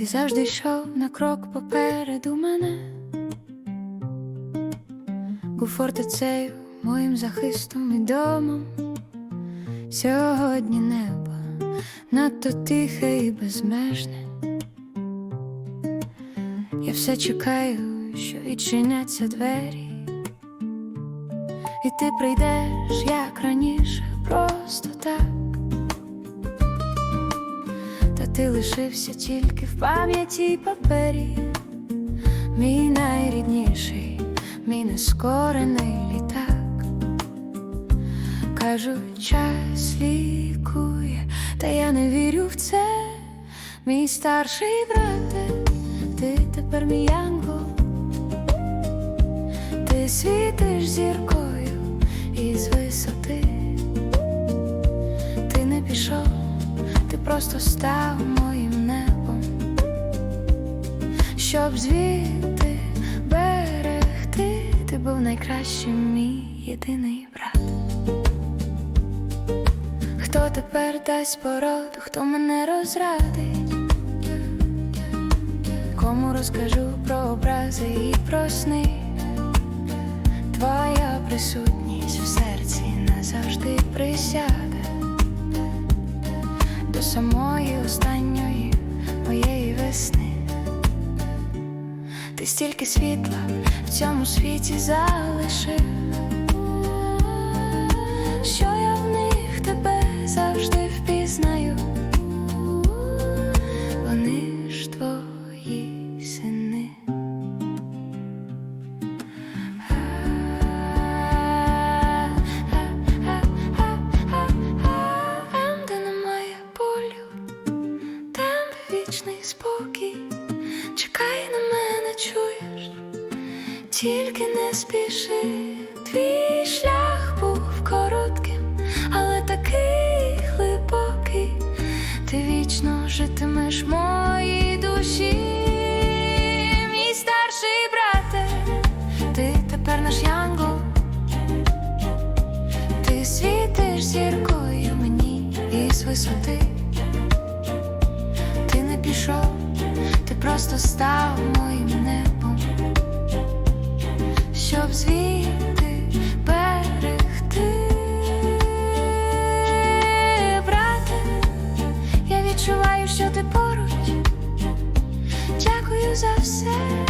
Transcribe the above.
Ти завжди йшов на крок попереду мене, був фортецею, моїм захистом і домом. Сьогодні небо надто тихе і безмежне. Я все чекаю, що відчиняться двері, і ти прийдеш, як раніше, ти лишився тільки в пам'яті папері, мій найрідніший, мій нескорений літак. Кажуть, час лікує, та я не вірю в це, мій старший брате, ти тепер мій янгол, ти світиш зіркою із висоти, ти не пішов, просто став моїм небом, щоб звідти берегти, ти був найкращим мій єдиний брат. Хто тепер дасть породу, хто мене розрадить? Кому розкажу про образи і про сни? Твоя присутність в серці назавжди присяде до самої останньої моєї весни. Ти стільки світла в цьому світі залишив, що я вічний спокій. Чекай на мене, чуєш, тільки не спіши. Твій шлях був коротким, але такий глибокий. Ти вічно житимеш моїй душі, мій старший брате, ти тепер наш янгол. Ти світиш зіркою мені із висоти пішов, ти просто став моїм небом, щоб звідти берегти, брате, я відчуваю, що ти поруч. Дякую за все.